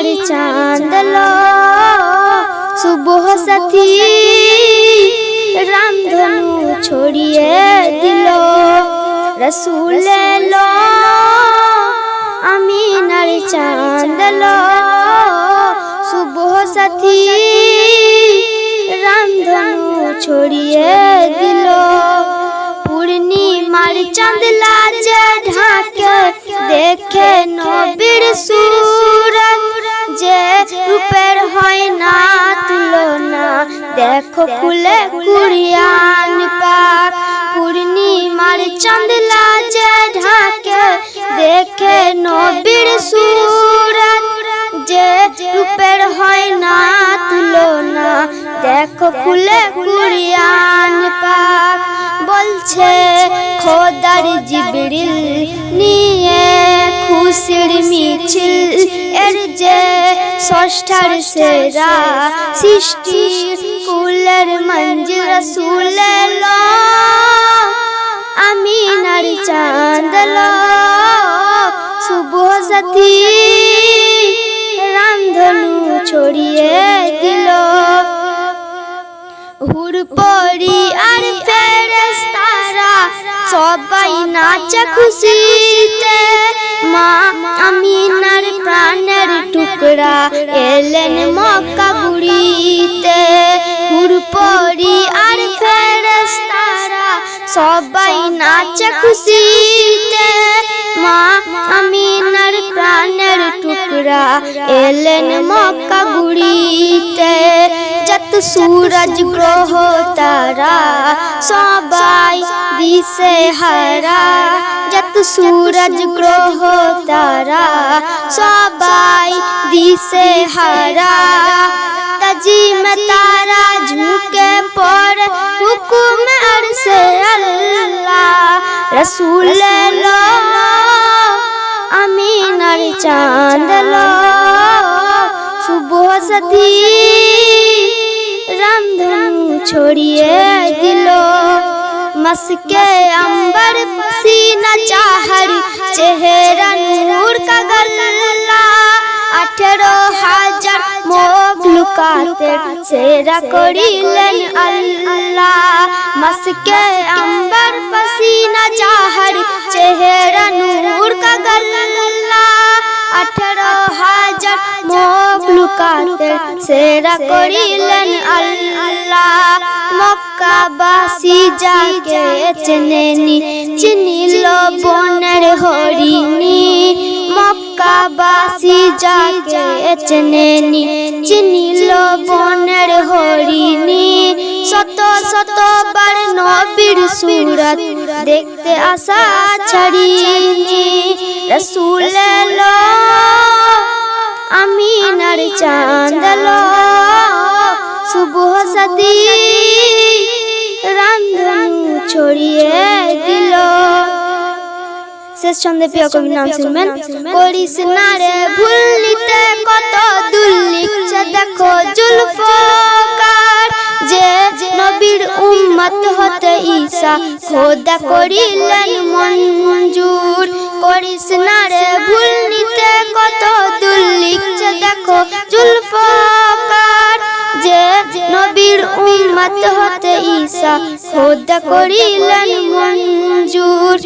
আমিনার চাঁদল। শুভ সাথী রামধনু ছড়িয়ে দিল। রসুল এলো। আমিনার চাঁদল। শুভ সাথী রামধনু ছড়িয়ে দিল। পূর্ণিমার চাঁদ লাজে ঢাকে দেখে নবীর সুরত দেখো খুলে কুরিয়ান পাক, পূর্ণিমার চাঁদ লাজে ঢাকে, দেখে নবীর সুরত, যে রূপের হয় না তুলনা। দেখো খুলে কুরিয়ান পাক, বলছে খোদার জিবরিল নিয়ে খুশির মিছিল, এর যে ষষ্ঠার সেরা সৃষ্টি কুলের মঞ্জিল রসুল এলো আমিনার চাঁদল, শুভ সাথী রামধনু ছড়িয়ে দিল। হুর পরি আর ফেরেস্তারা সবাই নাচে খুশিতে মা, আমিনার প্রাণের টুকরা এলেন মক্কা গুড়িতে। হুর পরি আর ফেরেস্তারা সবাই নাচে খুশিতে। মা, আমিনার প্রাণের টুকরা এলেন মক্কা গুড়িতে। যত সূরজ গ্রহ তারা সবাই দিশে হারা যত সূরজ গ্রহ তারা সবাই দিশে হারা তজিম তারা ঝুঁকে পড়ে হুকুম আরশে আল্লাহ রসুল লো আমিনার চাঁদ লো শুভ সাথী রামধনু ছড়িয়ে দিল মস্কে अंबर पसीना चाहर চেহারা নূর का गल्ला আঠেরো হাজার মখলুকাতের সেরা করিলেন আল্লাহ মস্কে अंबर पसीना चाहर চেহারা নূর का गल्ला আঠেরো হাজার মখলুকাতের সেরা করিলেন আল্লাহ মক্কাবাসী যাকে চেনেনি চিনিল বনের হরিণী। মক্কাবাসী যাকে চেনেনি চিনিল বনের হরিণী। শত শত বার নবীর সুরত দেখতে আসা ছাড়িনি। রসুল আমিনার চাঁদল শুভ সাথী শেষ ছন্দে প্রিয় কবির নাম শুনবেন। করিস না রে ভুল নিতে কত দুল লিখছে দেখো জুলফকার যে নবীর উম্মত হতে ঈসা খোদা করিলেন মঞ্জুর। করিস না রে ভুল নিতে কত দুল লিখছে দেখো জুলফকার যে নবীর উম্মত হতে ঈসা খোদা করিলেন মঞ্জুর।